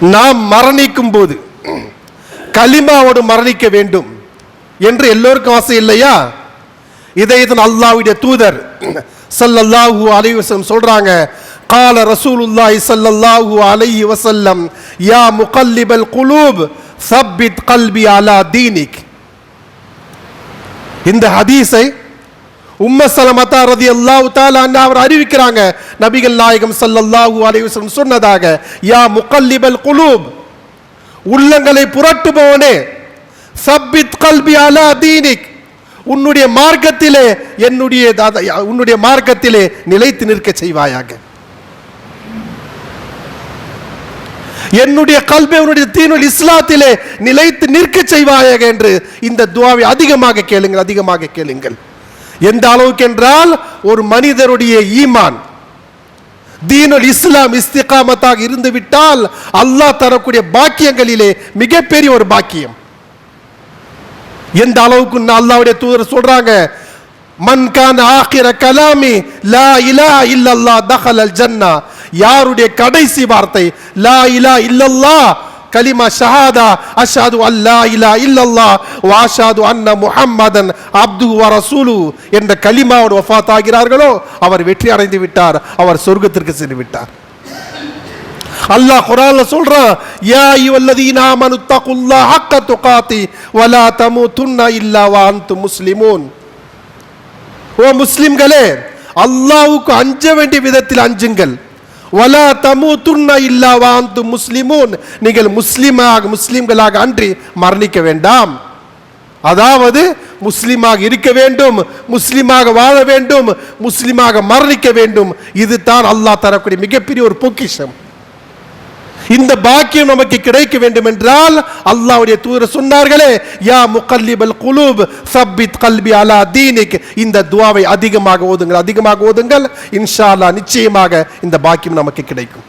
நாம் மரணிக்கும் போது கலிமாவோடு மரணிக்க வேண்டும் என்று எல்லோருக்கும் ஆசை இல்லையா? இதை இதன் அல்லாவுடைய தூதர் சல்லல்லாஹு அலி வசலம் சொல்றாங்க. கால ரசூலுல்லாஹி சல்லல்லாஹு அலைஹி வசல்லம் யா முகல்லிபல் குலூப் சப்பித் கல்வி அலா தீனிக். இந்த ஹதீஸை உம்மசலமத்தா ரதி அல்லாஹு தாலா அவர் அறிவிக்கிறாங்க. நபிகள் நாயகம் ஸல்லல்லாஹு அலைவசம் சொன்னதாக யா முக்கல்லிபல் குலூப் உள்ளங்களை புரட்டுபவனே சப்பித் கல்பி அலா தீனிக் உன்னுடைய மார்க்கத்திலே என்னுடைய உன்னுடைய மார்க்கத்திலே நிலைத்து நிற்க செய்வாயாக. என்னுடைய கல்வி உன்னுடைய தீனுல் இஸ்லாத்திலே நிலைத்து நிற்க செய்வாயாக என்று இந்த துவாவை அதிகமாக கேளுங்கள் அதிகமாக கேளுங்கள். எந்த அளவுக்கு என்றால் ஒரு மனிதருடைய ஈமான். தீனுல் இஸ்லாம் இஸ்திகாமத்தாக இருந்து விட்டால் அல்லாஹ் தரக்கூடிய பாக்கியங்களிலே மிகப்பெரிய ஒரு பாக்கியம். எந்த அளவுக்கு அல்லாவுடைய தூதர் சொல்றாங்க மன்கான் ஆகிர கலாமி லா இலா இல்லல்லா தஹல் அல் ஜன்னா. யாருடைய கடைசி வார்த்தை லா இலா இல்லல்லா கலிமா ஷஹாதா அஷாது அல்லா இலா இல்லல்லா வாஷாது அன்ன முஹம்மதன் அப்து வரசூலு என்ற கலிமாவோடு ஒஃபாத் ஆகிறார்களோ அவர் வெற்றி அடைந்து விட்டார் அவர் சொர்க்கத்திற்கு சென்று விட்டார். அல்லாஹ் குரான்ல சொல்றான் யா அய்யுஹல்லதீன ஆமனு தகுல்லா ஹக்க துகாத்தி வலா தமூதுன்ன இல்லா வ அன்தும் முஸ்லிமூன். ஓ முஸ்லிம்களே அல்லாஹ்வுக்கு அஞ்ச வேண்டிய விதத்தில் அஞ்சுங்கள். வலா தமு இல்லா வ அன்தும் முஸ்லிமூன். நீங்கள் முஸ்லீமாக முஸ்லீம்களாக அன்றி மரணிக்க வேண்டாம். அதாவது முஸ்லீமாக இருக்க வேண்டும் முஸ்லீமாக வாழ வேண்டும் முஸ்லீமாக மரணிக்க வேண்டும். இதுதான் அல்லாஹ் தரக்கூடிய மிகப்பெரிய ஒரு பொக்கிஷம். இந்த பாக்கியம் நமக்கு கிடைக்க வேண்டும் என்றால் அல்லாவுடைய தூதர் சொன்னார்களே யா முகல்லிபல் குலூப் சப்பித் கல்பி அலா தீனிக். இந்த துவாவை அதிகமாக ஓதுங்கள் அதிகமாக ஓதுங்கள். இன்ஷா அல்லா நிச்சயமாக இந்த பாக்கியம் நமக்கு கிடைக்கும்.